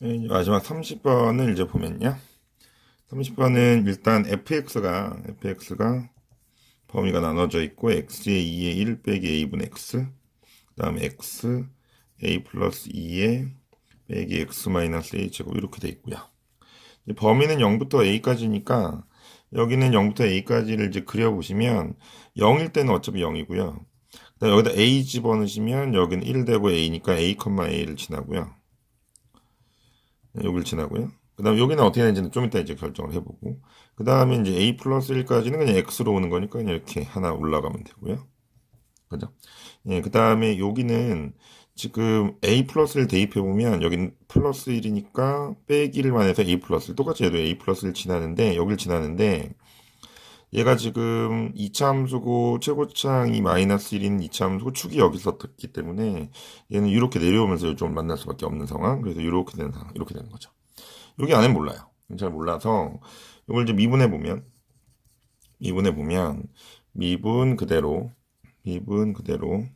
네, 마지막 30번을 이제 보면요. 30번은 일단 fx가 fx가 범위가 나눠져 있고 x의 2의 1 빼기 a분 x 그 다음에 x a 플러스 2의 빼기 x 마이너스 a 제곱 이렇게 돼 있고요. 범위는 0부터 a까지니까 여기는 0부터 a까지를 이제 그려보시면 0일 때는 어차피 0이고요. 그다음 여기다 a 집어넣으시면 여기는 1 되고 a니까 a, a를 지나고요. 여기를 지나고요. 그 다음에 여기는 어떻게 되는지는 좀 이따 이제 결정을 해보고 그 다음에 이제 a 플러스 1까지는 그냥 x로 오는 거니까 이렇게 하나 올라가면 되고요. 그죠? 예, 그 다음에 여기는 지금 a 플러스를 대입해보면 여기는 플러스 1이니까 빼기 1만 해서 a 플러스 1 똑같이 얘도 a 플러스 1 지나는데 여길 지나는데 얘가 지금 이차함수고 최고창이 마이너스 1인 이차함수고 축이 여기서 떴기 때문에 얘는 이렇게 내려오면서 좀 만날 수밖에 없는 상황. 그래서 이렇게 되는 상황 이렇게 되는 거죠. 여기 안에 몰라요. 잘 몰라서 이걸 이제 미분해 보면 미분해 보면 미분 그대로 미분 그대로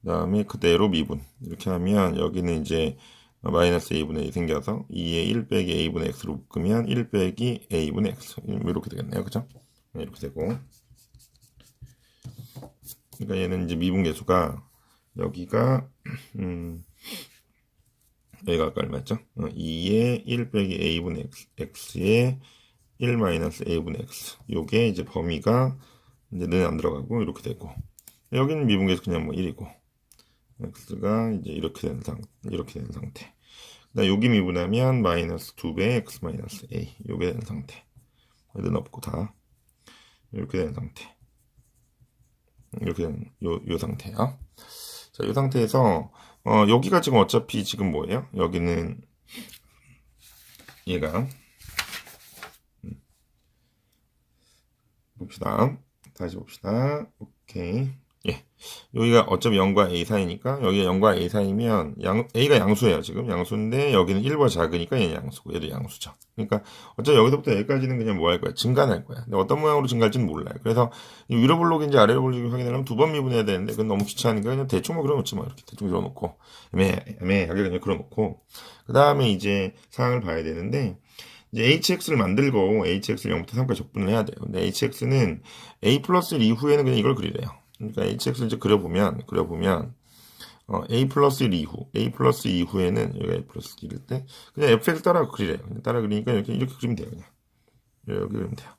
그 다음에 그대로 미분. 이렇게 하면 여기는 이제 마이너스 a분의 2 생겨서 2의 1 빼기 a분의 x로 묶으면 1 빼기 a분의 x. 이렇게 되겠네요. 그죠 네, 이렇게 되고. 그러니까 얘는 이제 미분계수가 여기가 음 여기가 아까 얼마였죠? 2의 1 빼기 a분의 x, x의 1 마이너스 a분의 x. 요게 이제 범위가 이제 는 안 들어가고 이렇게 되고. 여기는 미분계수 그냥 뭐 1이고. x가 이제 이렇게 되는 상 이렇게 되는 상태. 여기 미분하면 마이너스 2배 x 마이너스 a 요게 되는 상태. 얘는 없고 다 이렇게 되는 상태. 이렇게 되는 요, 요 상태야. 자, 요 상태에서 어, 여기가 지금 어차피 지금 뭐예요? 여기는 얘가 음. 봅시다. 다시 봅시다. 오케이. 예. 여기가 어차피 0과 a 사이니까 여기가 0과 a 사이면 양, a가 양수예요 지금. 양수인데 여기는 1보 작으니까 얘는 양수고 얘도 양수죠. 그러니까 어차피 여기서부터 여기까지는 그냥 뭐 할 거야? 증가할 거야. 근데 어떤 모양으로 증가할지는 몰라요. 그래서 이 위로 블록인지 아래로 블록인지 확인하려면 두 번 미분해야 되는데 그건 너무 귀찮으니까 그냥 대충 뭐 그려놓지 뭐 이렇게 대충 그려놓고 애매, 애매하게 그냥 그려놓고. 그 다음에 이제 상황을 봐야 되는데 이제 hx를 만들고 hx를 0부터 3까지 적분을 해야 돼요. 근데 hx는 a 플러스 1 이후에는 그냥 이걸 그리래요 그러니까 hx를 이제 그려보면 그려보면 어, a 플러스 1 이후 a 플러스 2 이후에는 여기가 a 플러스 1일 때 그냥 fx 따라 그리래요 따라 그리니까 이렇게 이렇게 그리면 돼요 그냥. 이렇게 그리면 돼요.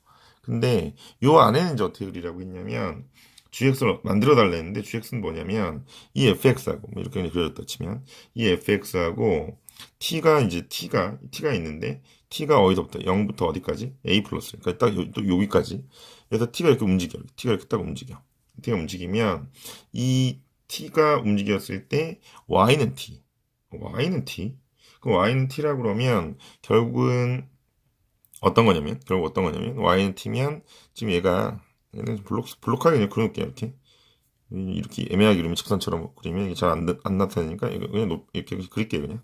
근데 요 안에는 이제 어떻게 그리라고 했냐면 gx를 만들어 달라 했는데 gx는 뭐냐면 이 fx하고 뭐 이렇게 그려졌다 치면 이 fx하고 t가 이제 t가 t가 있는데 t가 어디서부터? 0부터 어디까지? A 플러스 그러니까 딱 요, 또 여기까지. 그래서 t가 이렇게 움직여. t가 이렇게 딱 움직여 t가 움직이면 이 t가 움직였을 때 y는 t, y는 t. 그 y는 t라 그러면 결국은 어떤 거냐면 결국 어떤 거냐면 y는 t면 지금 얘가 얘는 블록 블록하게 그냥 그려놓을게요 이렇게. 이렇게 애매하게 그리면 직선처럼 그리면 이게 잘안 안 나타나니까 그냥 놓, 이렇게 그릴게요 그냥.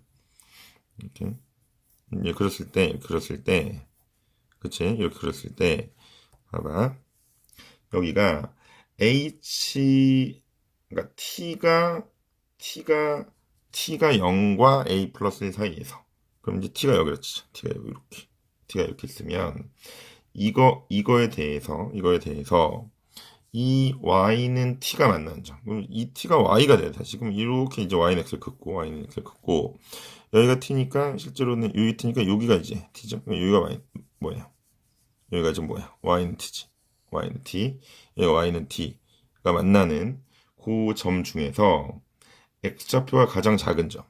이렇게. 이제 그렸을 때 그렸을 때. 그치? 이렇게 그렸을 때. 봐봐. 여기가 h 그러니까 t가 t가 t가 0과 a 플러스 1 사이에서 그럼 이제 t가 여기로 치죠. t가 여기 이렇게 t가 이렇게 있으면 이거 이거에 대해서 이거에 대해서 이 y는 t가 만나는 점. 그럼 이 t가 y가 돼요. 다시 그럼 이렇게 이제 y는 x를 긋고 y는 x를 긋고 여기가 t니까 실제로는 여기 t니까 여기가 이제 t죠. 여기가 y 뭐예요? 여기가 지금 뭐야? y는 t지. Y는 t, 여기 y는 t가 만나는 그 점 중에서 x좌표가 가장 작은 점.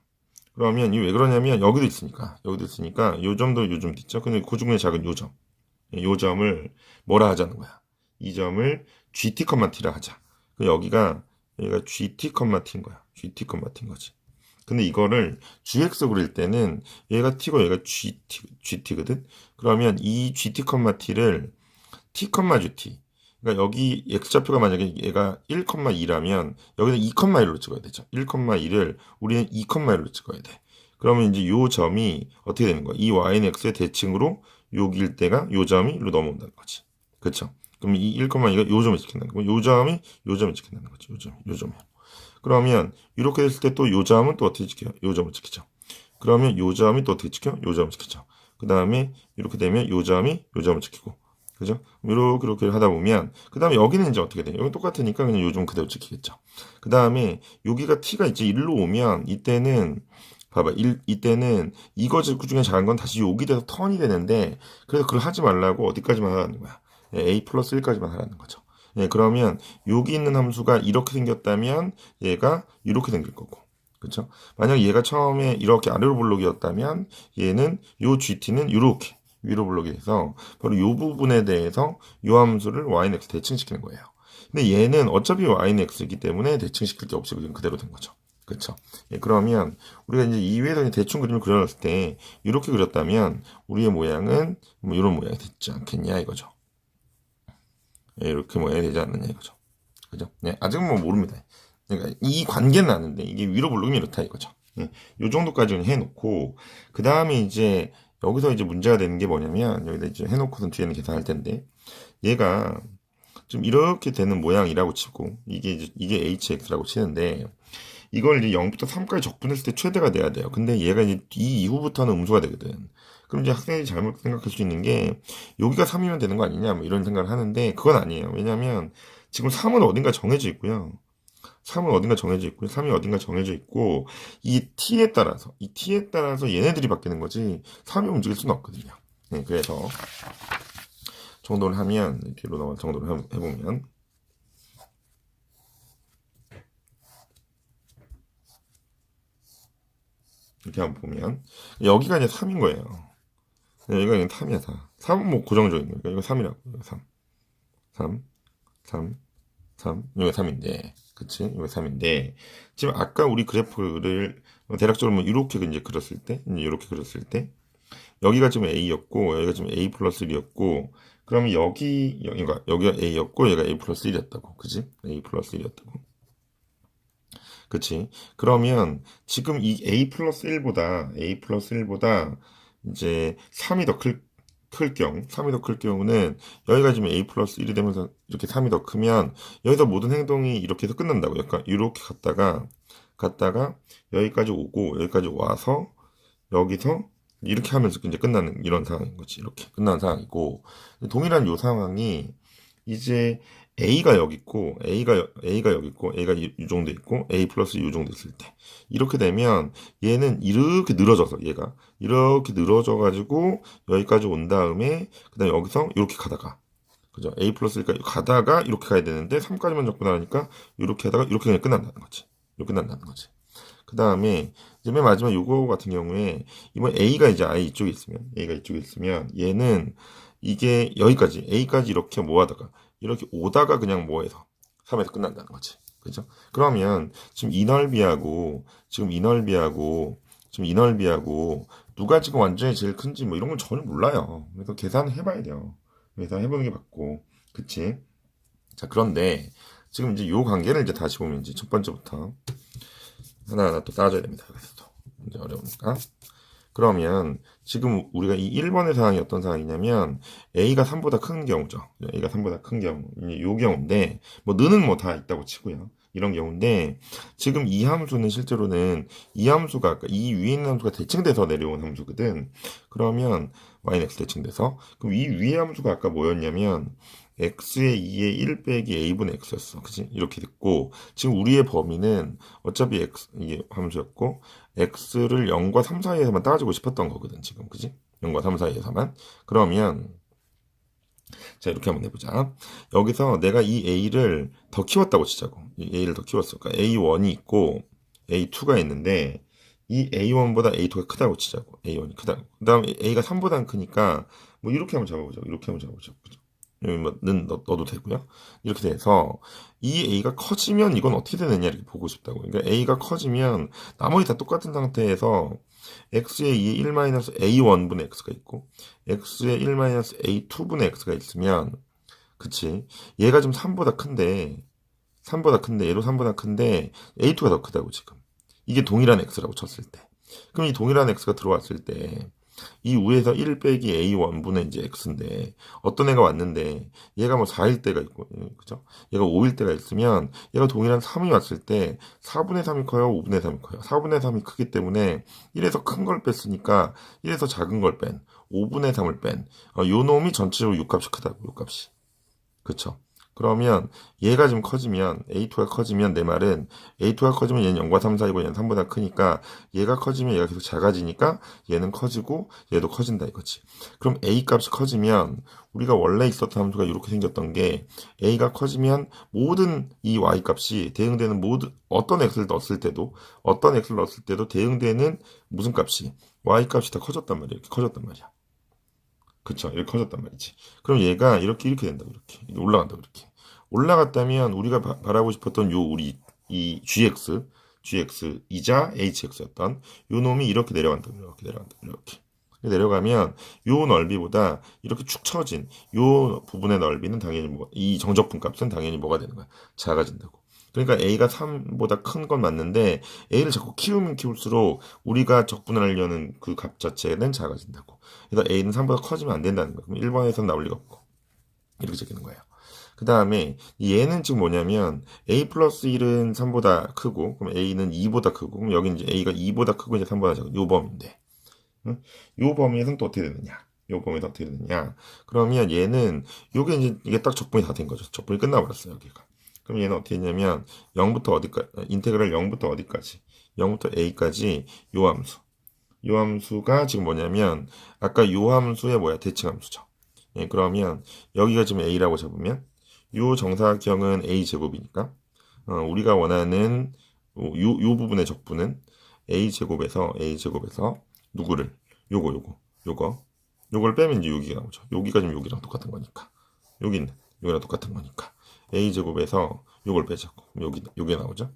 그러면 이게 왜 그러냐면 여기도 있으니까 여기도 있으니까 요 점도 요 점도 있죠. 근데 그 중에 작은 요 점, 요 점을 뭐라 하자는 거야? 이 점을 gt, t라 하자. 그 여기가 여기가 gt, t인 거야. gt, t인 거지. 근데 이거를 gx 그릴 때는 얘가 t고 얘가 gt, gt거든. 그러면 이 gt, t를 t, gt. 그러니까 여기 x좌표가 만약에 얘가 1,2라면 여기는 2,1로 찍어야 되죠. 1,2를 우리는 2,1로 찍어야 돼. 그러면 이제 요 점이 어떻게 되는 거야? 이 y는 x의 대칭으로 여기일 때가 요 점이 로 넘어온다는 거지. 그렇죠? 그럼 이 1,2가 요 점을 지킨다는 거고 요 점이 요 점을 지킨다는 거지. 요 점, 요 점이. 그러면 이렇게 됐을 때 또 요 점은 또 어떻게 지켜요? 요 점을 지키죠. 그러면 요 점이 또 어떻게 찍혀? 요 점을 찍히죠. 그 다음에 이렇게 되면 요 점이 요 점을 찍히고 그죠? 이렇게 이렇게 하다 보면 그 다음에 여기는 이제 어떻게 돼? 여기 똑같으니까 그냥 요점 그대로 찍히겠죠. 그 다음에 여기가 t가 이제 1로 오면 이때는 봐봐 일, 이때는 이거 중에 작은 건 다시 여기 돼서 턴이 되는데 그래서 그걸 하지 말라고 어디까지만 하라는 거야. 예, a 플러스 1까지만 하라는 거죠. 예, 그러면 여기 있는 함수가 이렇게 생겼다면 얘가 이렇게 생길 거고 그렇죠? 만약 얘가 처음에 이렇게 아래로 블록이었다면 얘는 요 GT는 이렇게 위로 블록이 돼서 바로 요 부분에 대해서 요 함수를 yx 대칭시키는 거예요. 근데 얘는 어차피 yx이기 때문에 대칭시킬 게 없이 그냥 그대로 된 거죠. 그렇죠? 예, 그러면 우리가 이제 이 위에서 이제 대충 그림을 그려놨을 때 이렇게 그렸다면 우리의 모양은 뭐 이런 모양이 됐지 않겠냐 이거죠. 예, 이렇게 모양이 되지 않느냐 이거죠. 그죠? 네, 아직은 뭐 모릅니다. 그러니까 이 관계는 아는데 이게 위로 블록이면 이렇다 이거죠. 예, 요 정도까지는 해놓고 그 다음에 이제 여기서 이제 문제가 되는 게 뭐냐면 여기다 이제 해놓고선 뒤에는 계산할 텐데 얘가 좀 이렇게 되는 모양이라고 치고 이게 이제 이게 hx라고 치는데 이걸 이제 0부터 3까지 적분했을 때 최대가 돼야 돼요. 근데 얘가 이제 이 이후부터는 음수가 되거든. 그럼 이제 학생이 잘못 생각할 수 있는 게 여기가 3이면 되는 거 아니냐 뭐 이런 생각을 하는데 그건 아니에요. 왜냐면 지금 3은 어딘가 정해져 있고요. 3은 어딘가 정해져 있고요. 3이 어딘가 정해져 있고 이 t에 따라서 이 t에 따라서 얘네들이 바뀌는 거지 3이 움직일 수는 없거든요. 네, 그래서 정도를 하면 뒤로 넘어 정도를 해- 해보면 이렇게 한번 보면 여기가 이제 3인 거예요. 여기가 그냥 3이야 4. 3은 뭐 고정적인 거니까 이거 3이라고 이거 3 3 3 3 이거 3인데 그치? 이거 3인데. 지금 아까 우리 그래프를 대략적으로 뭐 이렇게 이제 그렸을 때 이렇게 그렸을 때 여기가 지금 A였고 여기가 지금 A 플러스 1이었고 그러면 여기 여기가 여기가 A였고 얘가 A 플러스 1이었다고. 그치? A 플러스 1이었다고. 그치? 그러면 지금 이 A 플러스 1보다 A 플러스 1보다 이제 3이 더 클 클 경우, 3이 더 클 경우는 여기가 지금 A 플러스 1이 되면서 이렇게 3이 더 크면 여기서 모든 행동이 이렇게 해서 끝난다고. 약간 이렇게 갔다가 갔다가 여기까지 오고 여기까지 와서 여기서 이렇게 하면서 이제 끝나는 이런 상황인 거지. 이렇게 끝나는 상황이고 동일한 요 상황이 이제 A가 여기 있고 A가 여- A가 여기 있고 A가 이, 이 정도 있고 A 플러스 이 정도 있을 때. 이렇게 되면 얘는 이렇게 늘어져서 얘가. 이렇게 늘어져 가지고 여기까지 온 다음에 그다음 에 여기서 이렇게 가다가. 그죠? A 플러스니까 가다가 이렇게 가야 되는데 3까지만 접근하니까 이렇게 하다가 이렇게 그냥 끝난다는 거지. 이렇게 끝난다는 거지. 그 다음에 이제 맨 마지막 요거 같은 경우에 이번 A가 이제 아예 이쪽에 있으면 A가 이쪽에 있으면 얘는 이게 여기까지 A까지 이렇게 모아다가 이렇게 오다가 그냥 모아서 3에서 끝난다는 거지. 그죠? 그러면 지금 이 넓이하고 지금 이 넓이하고 지금 이 넓이하고 누가 지금 완전히 제일 큰지 뭐 이런 건 전혀 몰라요. 그래서 계산을 해봐야 돼요. 계산 해보는 게 맞고. 그치? 자 그런데 지금 이제 요 관계를 이제 다시 보면 이제 첫 번째부터 하나하나 또 따져야 됩니다. 그래서 또 이제 어려우니까. 그러면 지금 우리가 이 1번의 상황이 어떤 상황이냐면 A가 3보다 큰 경우죠. A가 3보다 큰 경우. 이요 경우인데 뭐 느는 뭐다 있다고 치고요. 이런 경우인데 지금 이 함수는 실제로는 이 함수가 아까 이 위에 있는 함수가 대칭돼서 내려온 함수거든. 그러면 yx 대칭돼서 그럼 이 위의 함수가 아까 뭐였냐면 x의 2의 1 빼기 a분의 x였어. 그치? 이렇게 됐고 지금 우리의 범위는 어차피 x 이게 함수였고 x를 0과 3 사이에서만 따지고 싶었던 거거든 지금 그지 0과 3 사이에서만 그러면 자 이렇게 한번 해보자. 여기서 내가 이 a를 더 키웠다고 치자고. 이 a를 더 키웠어. 그러니까 a1이 있고 a2가 있는데 이 a1보다 a2가 크다고 치자고. A1이 크다고. 그 다음 a가 3보다 크니까 뭐 이렇게 한번 잡아보자. 이렇게 한번 잡아보자. 그죠? 여기 뭐는 넣어도 되고요. 이렇게 돼서 이 a가 커지면 이건 어떻게 되느냐 이렇게 보고 싶다고. 그러니까 a가 커지면 나머지 다 똑같은 상태에서 x의 2의 1-a1분의 x가 있고 x의 1-a2분의 x가 있으면 그치? 얘가 좀 3보다 큰데 3보다 큰데 얘도 3보다 큰데 a2가 더 크다고 지금. 이게 동일한 x라고 쳤을 때. 그럼 이 동일한 x가 들어왔을 때 이 위에서 1 빼기 A1분의 이제 X인데, 어떤 애가 왔는데, 얘가 뭐 4일 때가 있고, 예, 그죠? 얘가 5일 때가 있으면, 얘가 동일한 3이 왔을 때, 4분의 3이 커요? 5분의 3이 커요? 4분의 3이 크기 때문에, 1에서 큰 걸 뺐으니까, 1에서 작은 걸 뺀, 5분의 3을 뺀, 어, 요 놈이 전체적으로 6값이 크다고, 6값이. 그쵸? 그러면 얘가 좀 커지면 A2가 커지면 내 말은 A2가 커지면 얘는 0과 3 사이고 얘는 3보다 크니까 얘가 커지면 얘가 계속 작아지니까 얘는 커지고 얘도 커진다 이거지. 그럼 A 값이 커지면 우리가 원래 있었던 함수가 이렇게 생겼던 게 A가 커지면 모든 이 Y 값이 대응되는 모든 어떤 X를 넣었을 때도 어떤 X를 넣었을 때도 대응되는 무슨 값이 Y 값이 다 커졌단 말이야. 이렇게 커졌단 말이야. 그쵸 이렇게 커졌단 말이지 그럼 얘가 이렇게 이렇게 된다고 이렇게 올라간다고 이렇게 올라갔다면 우리가 바, 바라고 싶었던 요 우리 이 gx gx 이자 hx였던 요 놈이 이렇게 내려간다 이렇게 내려간다 이렇게. 내려가면 요 넓이보다 이렇게 축 처진 요 부분의 넓이는 당연히 뭐 이 정적분 값은 당연히 뭐가 되는 거야? 작아진다고. 그러니까 a가 3보다 큰 건 맞는데 a를 자꾸 키우면 키울수록 우리가 적분을 하려는 그 값 자체는 작아진다고. 그래서 a는 3보다 커지면 안 된다는 거야. 그럼 1번에서는 나올 리가 없고. 이렇게 적히는 거예요 그 다음에 얘는 지금 뭐냐면 a 플러스 1은 3보다 크고 그럼 a는 2보다 크고 그럼 여기 이제 a가 2보다 크고 이제 3보다 작은 요 범위인데 응? 요 범위에서는 또 어떻게 되느냐? 요 범위에서 어떻게 되느냐? 그러면 얘는 요게 이제 이게 딱 적분이 다 된 거죠. 적분이 끝나버렸어요 여기가. 그럼 얘는 어떻게 했냐면 0부터 어디까지 인테그랄 0부터 어디까지? 0부터 a까지 요 함수. 요 함수가 지금 뭐냐면 아까 요 함수의 뭐야? 대칭 함수죠. 예, 그러면 여기가 지금 a라고 잡으면 요 정사각형은 a 제곱이니까 어, 우리가 원하는 요, 요 부분의 적분은 a 제곱에서 a 제곱에서 누구를? 요거 요거 요거. 요걸 빼면 이제 여기가 나오죠. 여기가 지금 여기랑 똑같은 거니까. 여기는 여기랑 똑같은 거니까. A 제곱에서 요걸 빼자고. 여기 요게 나오죠.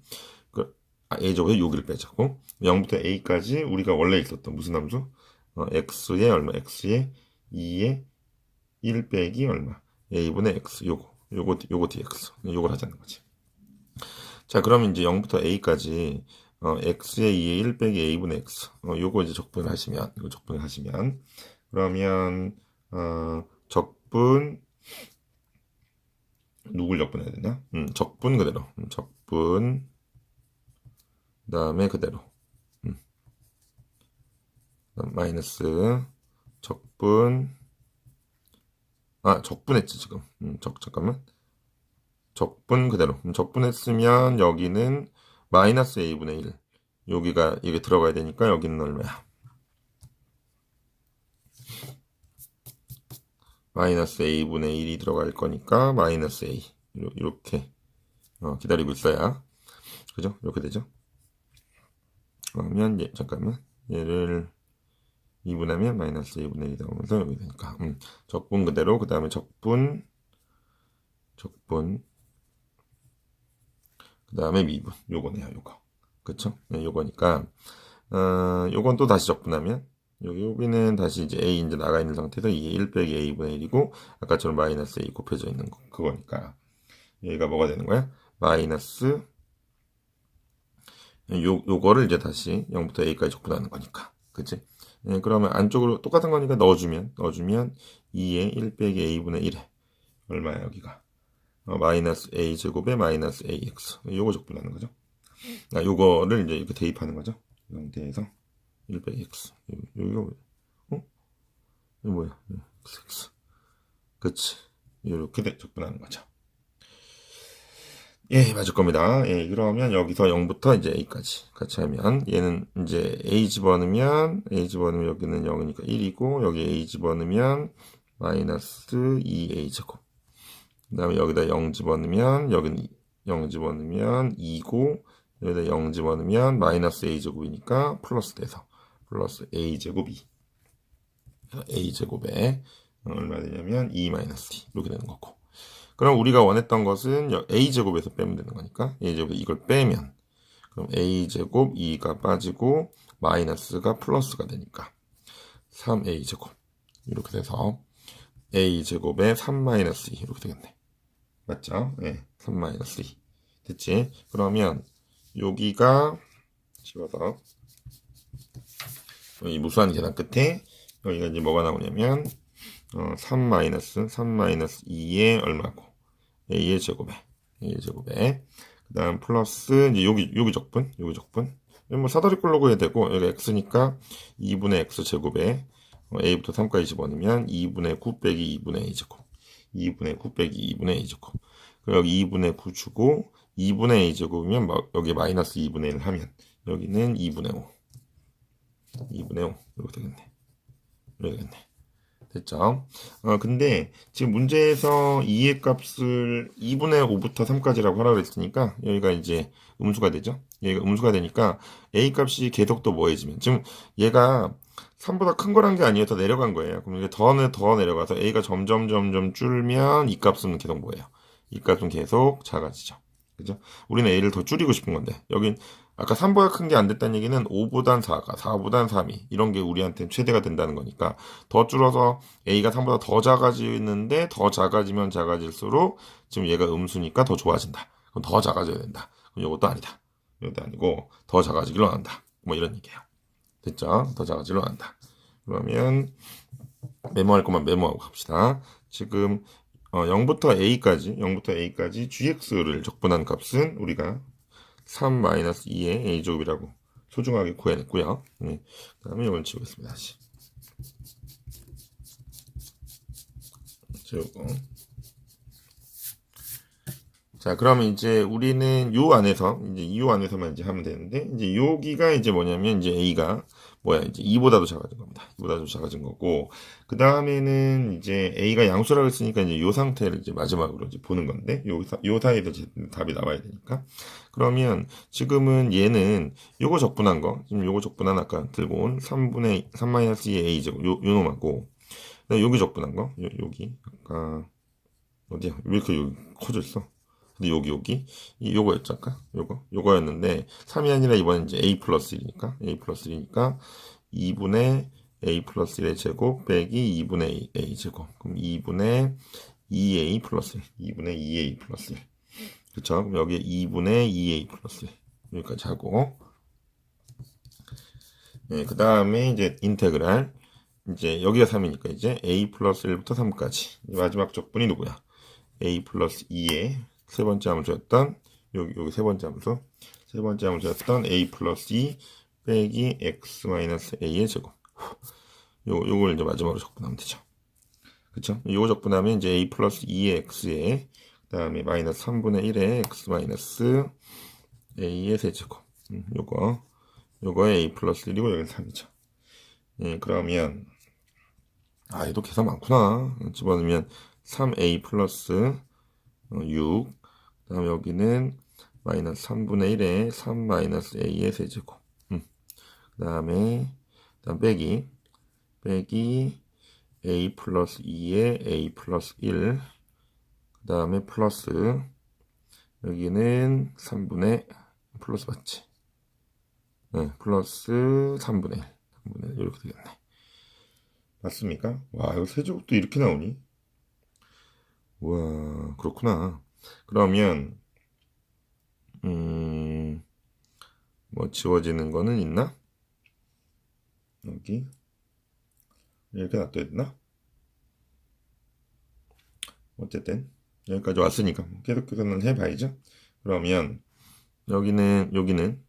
그 아, a 제곱에서 여기를 빼자고. 0부터 a까지 우리가 원래 있었던 무슨 함수? 어, x의 얼마? X의 2의 1 빼기 얼마? A분의 x. 요거 요거 요거 dx 요걸 하자는 거지. 자, 그러면 이제 0부터 a까지 어, x의 2의 1 빼기 a분의 x 어, 요거 이제 적분을 하시면 이거 적분을 하시면 그러면 어, 적분 누굴 적분해야 되나? 음, 적분 그대로 음, 적분 그 다음에 그대로 음. 마이너스 적분 아, 적분했지, 지금. 음, 적, 잠깐만. 적분 그대로. 음, 적분했으면 여기는 마이너스 a분의 1. 여기가, 이게 들어가야 되니까 여기는 얼마야? 마이너스 a분의 1이 들어갈 거니까 마이너스 a. 이렇게 어, 기다리고 있어야. 그죠? 이렇게 되죠? 그러면, 예, 잠깐만. 얘를 2분하면 마이너스 2분의 1이 나오면서 여기 되니까. 음, 적분 그대로 그 다음에 적분 적분 그 다음에 미분. 요거네요 요거. 그쵸? 네, 요거니까. 어, 요건 또 다시 적분하면 여기 여기는 다시 이제 a 이제 나가 있는 상태에서 이게 1 빼기 a분의 1이고 아까처럼 마이너스 a 곱해져 있는 거 그거니까. 여기가 뭐가 되는 거야? 마이너스 요, 요거를 이제 다시 0부터 a까지 적분하는 거니까. 그치 예, 그러면 안쪽으로 똑같은 거니까 넣어주면 넣어주면 2에 1 빼기 a분의 1에 얼마야 여기가? 어, 마이너스 a 제곱에 마이너스 ax 요거 적분하는 거죠? 아, 요거를 이제 이렇게 대입하는 거죠? 이 상태에서 1 빼기 x. 뭐야 어? 이거 뭐야? x 그치. 이렇게 적분하는 거죠 예, 맞을 겁니다. 예, 그러면 여기서 0부터 이제 a까지 같이 하면 얘는 이제 a 집어넣으면 a 집어넣으면 여기는 0이니까 1이고 여기 a 집어넣으면 마이너스 2a 제곱. 그 다음에 여기다 0 집어넣으면 여기는 0 집어넣으면 2고 여기다 0 집어넣으면 마이너스 a 제곱이니까 플러스 돼서 플러스 a 제곱 2. a 제곱에 얼마 되냐면 2 마이너스 t 이렇게 되는 거고. 그럼 우리가 원했던 것은 a제곱에서 빼면 되는 거니까 a제곱에서 이걸 빼면 그럼 a제곱 2가 빠지고 마이너스가 플러스가 되니까 3a제곱 이렇게 돼서 a제곱에 3 마이너스 2 이렇게 되겠네 맞죠? 네, 3 마이너스 2 됐지? 그러면 여기가 집어서 이 무수한 계산 끝에 여기가 이제 뭐가 나오냐면 어, 3 마이너스 3 마이너스 2의 얼마고 a의 제곱에 a의 제곱에 그다음 플러스 이제 여기 여기 적분 여기 적분 뭐 사다리 꼴로 해야 되고 여기 x니까 2분의 x 제곱에 어, a부터 3까지 집어넣으면 2분의 9 빼기 2분의 a 제곱 2분의 9 빼기 2분의 a 제곱 그리고 여기 2분의 9 주고 2분의 a 제곱이면 뭐 여기 마이너스 2분의 1 하면 여기는 2분의 5 2분의 5 이렇게 되겠네 이렇게 되겠네 됐죠? 어, 근데 지금 문제에서 2의 값을 2분의 5부터 3까지라고 하라고 했으니까 여기가 이제 음수가 되죠? 얘가 음수가 되니까 a 값이 계속 또 뭐해지면 지금 얘가 3보다 큰 거란 게. 더 내려간 거예요. 그럼 이게 더는 더 내려가서 a가 점점 점점 줄면 이 값은 계속 뭐예요? 이 값은 계속 작아지죠. 그죠? 우리는 a를 더 줄이고 싶은 건데 여긴 아까 3보다 큰 게 안 됐다는 얘기는 5보단 4가 4보단 3이 이런 게 우리한테 최대가 된다는 거니까 더 줄어서 a가 3보다 더 작아지는데 더 작아지면 작아질수록 지금 얘가 음수니까 더 좋아진다. 그럼 더 작아져야 된다. 그럼 이것도 아니다. 이것도 아니고 더 작아지기로 한다. 뭐 이런 얘기예요. 됐죠? 더 작아지기로 한다. 그러면 메모할 것만 메모하고 갑시다. 지금 어, 0부터 a까지 0부터 a까지 gx를 적분한 값은 우리가 3-2의 a제곱이라고 소중하게 구해냈고요. 네. 그 다음에 이걸 지우겠습니다. 다시. 지우고. 자, 그러면 이제 우리는 요 안에서, 이제 요 안에서만 이제 하면 되는데, 이제 여기가 이제 뭐냐면, 이제 A가, 뭐야, 이제 2보다도 작아진 겁니다. 2보다도 작아진 거고, 그 다음에는 이제 A가 양수라고 했으니까 이제 요 상태를 이제 마지막으로 이제 보는 건데, 요, 사, 요 사이에서 답이 나와야 되니까. 그러면 지금은 얘는 요거 적분한 거, 지금 요거 적분한 아까 들고 온 3분의, 3-2의 A제곱, 요, 요 놈하고, 그다음에 여기 적분한 거, 요, 여기, 아까, 어디야? 왜 이렇게 여기 커져 있어? 근데 여기 여기? 이 요거였죠 아까? 요거? 요거였는데 3이 아니라 이번엔 이제 a 플러스 1이니까 a 플러스 1이니까 2분의 a 플러스 1의 제곱 빼기 2분의 a 제곱. 그럼 2분의 2a 플러스 1 2분의 2a 플러스 1 그쵸? 그럼 여기에 2분의 2a 플러스 1 여기까지 하고. 네, 그 다음에 이제 인테그랄. 이제 여기가 3이니까 이제 a 플러스 1부터 3까지. 마지막 적분이 누구야? A 플러스 2에 세 번째 함수였던 여기 여기 세 번째 함수 세 번째 함수였던 a 플러스 2 빼기 x 마이너스 a의 제곱 요 요걸 이제 마지막으로 적분하면 되죠. 그쵸? 요거 적분하면 이제 a 플러스 2의 x에 그 다음에 마이너스 3분의 1의 x 마이너스 a의 세제곱 음, 요거 요거에 a 플러스 1이고 여기는 3이죠. 예, 그러면 아 얘도 계산 많구나 집어넣으면 3a 플러스 6. 그 다음 여기는 마이너스 3분의 1에 3 마이너스 a의 세제곱. 음. 그 다음에, 다음 빼기, 빼기 a 플러스 2에 a 플러스 1. 그 다음에 플러스, 여기는 3분의, 플러스 맞지? 네, 플러스 3분의 1. 3분의 1. 이렇게 되겠네. 맞습니까? 와, 이거 세제곱도 이렇게 나오니? 와, 그렇구나. 그러면, 음, 뭐 지워지는 거는 있나? 여기. 이렇게 놔둬야 되나? 어쨌든, 여기까지 왔으니까 계속 계산은 해봐야죠. 그러면, 여기는, 여기는,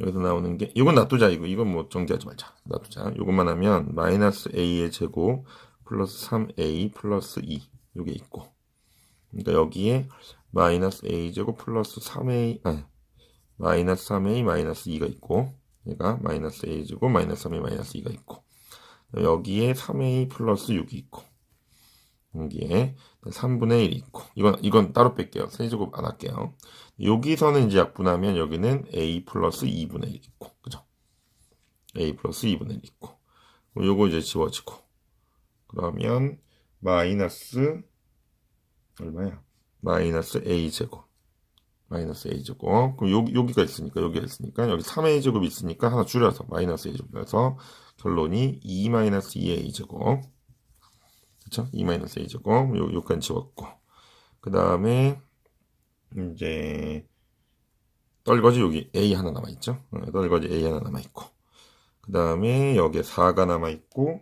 여기서 나오는 게, 이건 놔두자, 이거. 이건 뭐 정리하지 말자. 놔두자. 이것만 하면, 마이너스 a의 제곱, 플러스 3a, 플러스 2. 요게 있고. 그러니까 여기에 마이너스 a 제곱 플러스 3a 아니 마이너스 3a 마이너스 2가 있고 얘가 마이너스 a 제곱 마이너스 3a 마이너스 2가 있고. 여기에 3a 플러스 6이 있고. 여기에 3분의 1이 있고. 이건 이건 따로 뺄게요. 세제곱 안 할게요. 여기서는 이제 약분하면 여기는 a 플러스 2분의 1이 있고. 그죠? a 플러스 2분의 1이 있고 요거 이제 지워지고. 그러면 마이너스 얼마야? 마이너스 a 제곱 마이너스 a 제곱 그럼 여기 여기가 있으니까 여기가 있으니까 여기 3a 제곱이 있으니까 하나 줄여서 마이너스 a 제곱해서 결론이 2 마이너스 2a 제곱 그쵸? 2 마이너스 a 제곱 요 요까지 지웠고 그 다음에 이제 떨거지 여기 a 하나 남아 있죠? 떨거지 a 하나 남아 있고 그 다음에 여기에 4가 남아 있고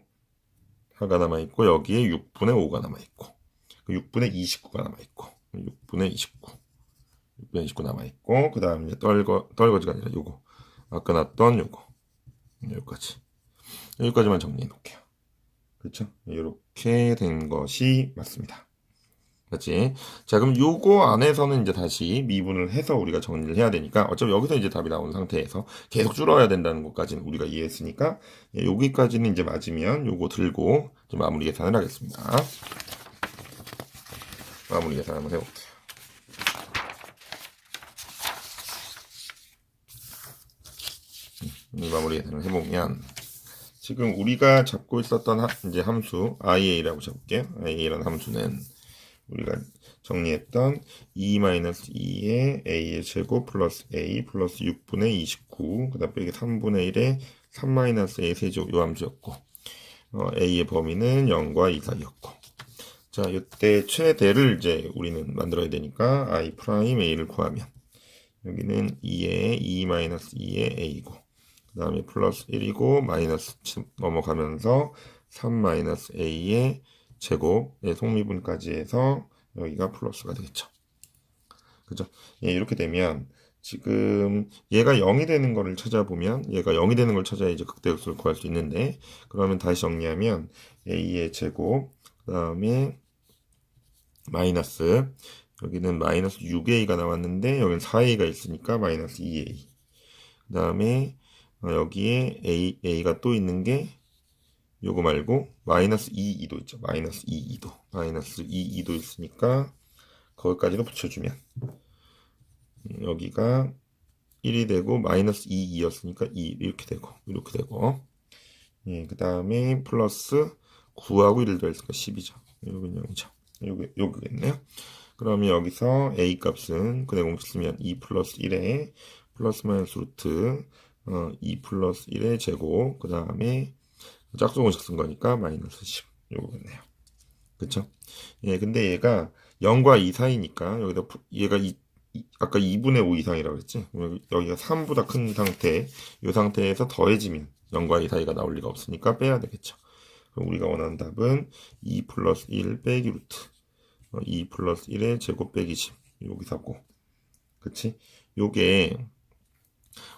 4가 남아있고 여기에 6분의 5가 남아있고 6분의 29가 남아있고 6분의 29 6분의 29 남아있고 그 다음 이제 떨거, 떨거지가 아니라 요거. 아까 놨던 요거. 여기까지. 여기까지만 정리해 놓을게요. 그렇죠? 이렇게 된 것이 맞습니다 맞지? 자, 그럼 요거 안에서는 이제 다시 미분을 해서 우리가 정리를 해야 되니까 어차피 여기서 이제 답이 나온 상태에서 계속 줄어야 된다는 것까지는 우리가 이해했으니까 예, 여기까지는 이제 맞으면 요거 들고 이제 마무리 계산을 하겠습니다. 마무리 계산 한번 해볼게요. 음, 이 마무리 계산을 해보면 지금 우리가 잡고 있었던 하- 이제 함수 iA라고 잡을게요. iA라는 함수는 우리가 정리했던 2-2의 a의 제곱 플러스 a 플러스 6분의 29, 그 다음 빼기 3분의 1의 3-a 세제곱 요 함수였고, 어, a의 범위는 0과 2 사이였고, 자, 이때 최대를 이제 우리는 만들어야 되니까 i 프라임 a를 구하면, 여기는 2의 2-2의 a고, 그 다음에 플러스 1이고, 마이너스 넘어가면서 3-a의 제곱의 속미분까지 해서 여기가 플러스가 되겠죠. 그죠? 예, 이렇게 되면 지금 얘가 0이 되는 거를 찾아보면 얘가 0이 되는 걸 찾아야 이제 극대역수를 구할 수 있는데 그러면 다시 정리하면 a의 제곱 그 다음에 마이너스 여기는 마이너스 6a가 나왔는데 여기는 4a가 있으니까 마이너스 2a 그 다음에 여기에 a, a가 또 있는 게 요거 말고 마이너스 2, 2도 있죠. 마이너스 2, 2도. 마이너스 2, 2도 있으니까 거기까지도 붙여주면 여기가 1이 되고 마이너스 2, 2였으니까 2 이렇게 되고 이렇게 되고 예, 그 다음에 플러스 9하고 1을 더했으니까 10이죠. 요건 0이죠. 요거, 요거겠네요. 그러면 여기서 a 값은 그대 공식 쓰면 2 플러스 1에 플러스 마이너스 루트 어, 2 플러스 1의 제곱 그 다음에 짝수 공식 쓴 거니까 마이너스 10 요거겠네요. 그쵸? 예, 근데 얘가 0과 2 사이니까 여기다 푸- 얘가 이, 이- 아까 2분의 5 이상이라고 했지? 여기- 여기가 3보다 큰 상태 이 상태에서 더해지면 0과 2 사이가 나올 리가 없으니까 빼야 되겠죠. 그럼 우리가 원하는 답은 2 플러스 1 빼기 루트 어, 2 플러스 1의 제곱 빼기 10 여기서고 그치? 요게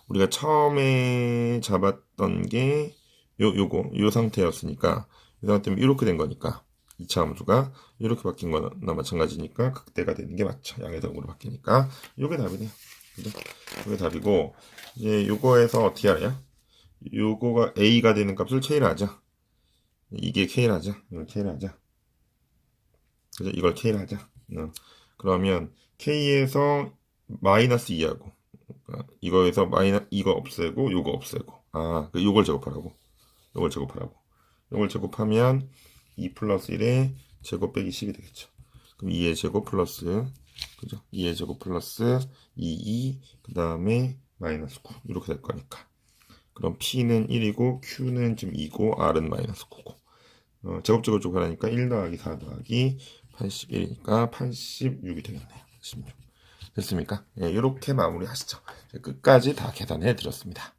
우리가 처음에 잡았던 게 요, 요거, 요 상태였으니까, 이 상태면 이렇게 된 거니까, 2차 함수가 이렇게 바뀐 거나 마찬가지니까, 극대가 되는 게 맞죠. 양해성으로 바뀌니까. 요게 답이네요. 그죠? 요게 답이고, 이제 요거에서 어떻게 알아요? 요거가 A가 되는 값을 K를 하자. 이게 K를 하자. 이걸 K를 하자. 그죠? 이걸 K를 하자. 어. 그러면 K에서 마이너스 2하고, 이거에서 마이너, 이거 없애고, 요거 없애고. 아, 그 요걸 제곱하라고. 요걸 제곱하라고. 요걸 제곱하면 2 플러스 1의 제곱 빼기 10이 되겠죠. 그럼 2의 제곱 플러스, 그죠? 2의 제곱 플러스 2, 2, 그 다음에 마이너스 9. 이렇게 될 거니까. 그럼 P는 1이고, Q는 지금 2고, R은 마이너스 9고. 어, 제곱 제곱 제곱 하니까 1 더하기 4 더하기 81이니까 86이 되겠네요. 16. 됐습니까? 예, 이렇게 마무리 하시죠. 끝까지 다 계산해 드렸습니다.